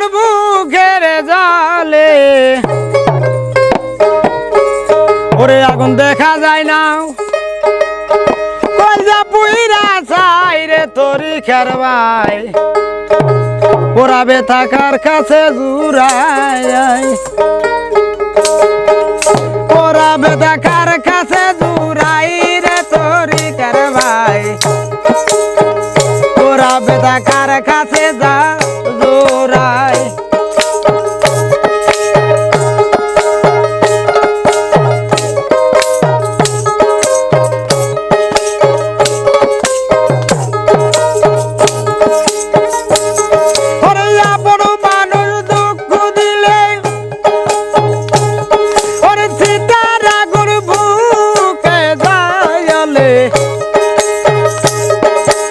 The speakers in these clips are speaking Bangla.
মোর বুকের জলে। ওরে আগুন দেখা যায় না। কলজা পুইরা চাই রে তোরি খেরবাই পোড়াবে থাকার কাছে জুরাই পোড়াবে থাকার কাছে জুরাই রে তোরি খেরবাই ওরা থাকার কাছে যা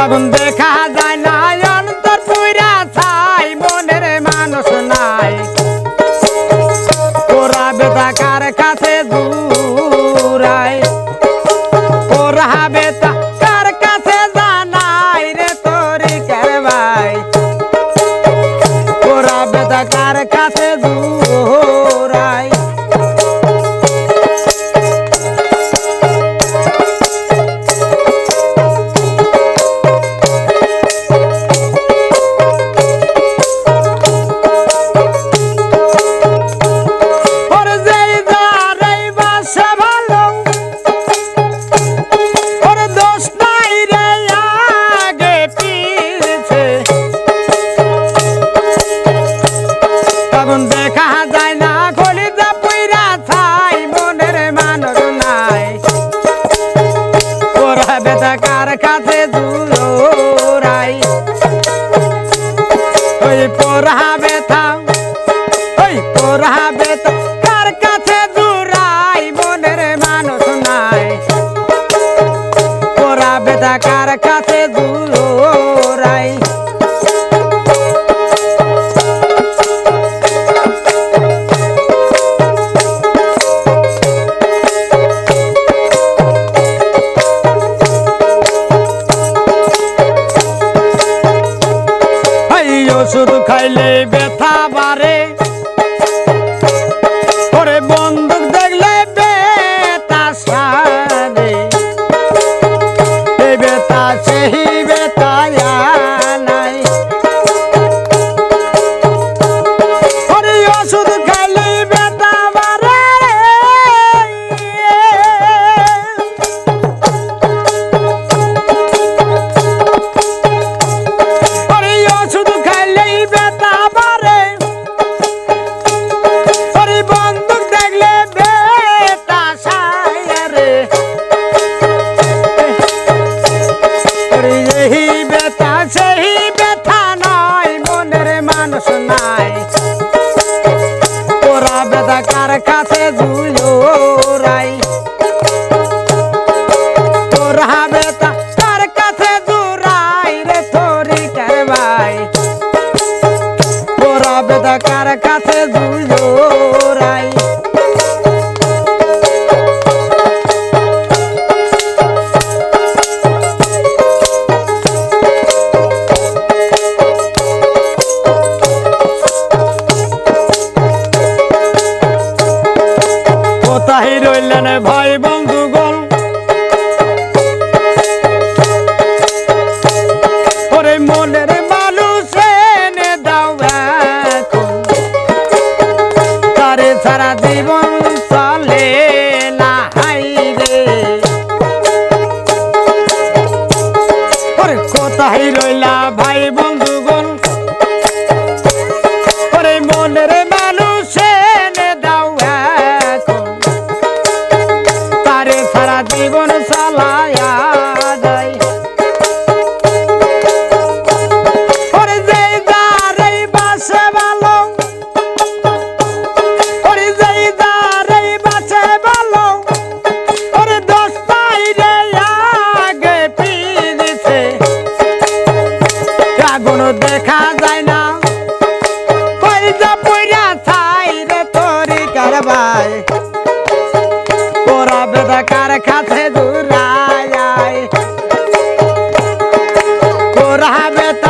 তখন দেখা যায় না? ব্যথা কার কাছে জুরাই ওই পড়া ব্যথা, ওই পড়া ব্যথা কার কাছে জুরাই মনের মানুষ নাই। পড়া ব্যথা বেদা কার কাছে দূর রাবে তা